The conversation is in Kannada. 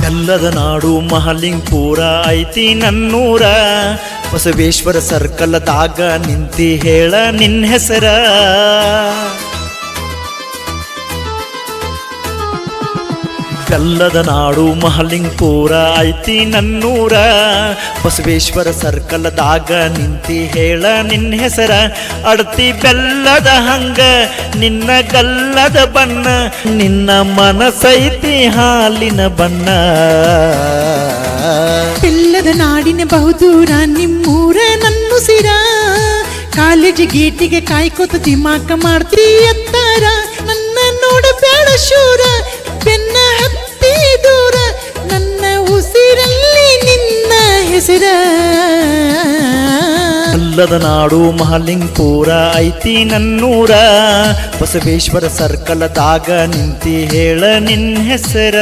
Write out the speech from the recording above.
ಬೆಲ್ಲದ ನಾಡು ಮಹಲಿಂಗ್ಪುರ ಐತಿ ನನ್ನೂರ. ಬಸವೇಶ್ವರ ಸರ್ಕಲ್ದಾಗ ನಿಂತಿ ಹೇಳ ನಿನ್ನ ಹೆಸರ. ಬೆಲ್ಲದ ನಾಡು ಮಹಲಿಂಗ್ಪುರ ಐತಿ ನನ್ನೂರ. ಬಸವೇಶ್ವರ ಸರ್ಕಲ್ದಾಗ ನಿಂತಿ ಹೇಳ ನಿನ್ನ ಹೆಸರ. ಅಡ್ತಿ ಬೆಲ್ಲದ ಹಂಗ ನಿನ್ನ ಗಲ್ಲದ ಬಣ್ಣ. ನಿನ್ನ ಮನಸೈತಿ ಹಾಲಿನ ಬಣ್ಣ. ಬೆಲ್ಲದ ನಾಡಿನ ಬಹುದೂರ ನಿಮ್ಮೂರ ನನ್ನುಸಿರ ಕಾಲೇಜ್ ಗೇಟಿಗೆ ಕಾಯ್ಕೋತ ದಿಮಾಕ ಮಾಡ್ತೀ ಎತ್ತಾರ ಹೆಸರ ಅಲ್ಲದ ನಾಡು ಮಹಲಿಂಗ್ಪುರ ಐತಿ ನನ್ನೂರ ಬಸವೇಶ್ವರ ಸರ್ಕಲ್ ನಿಂತಿ ಹೇಳ ನಿನ್ನ ಹೆಸರ.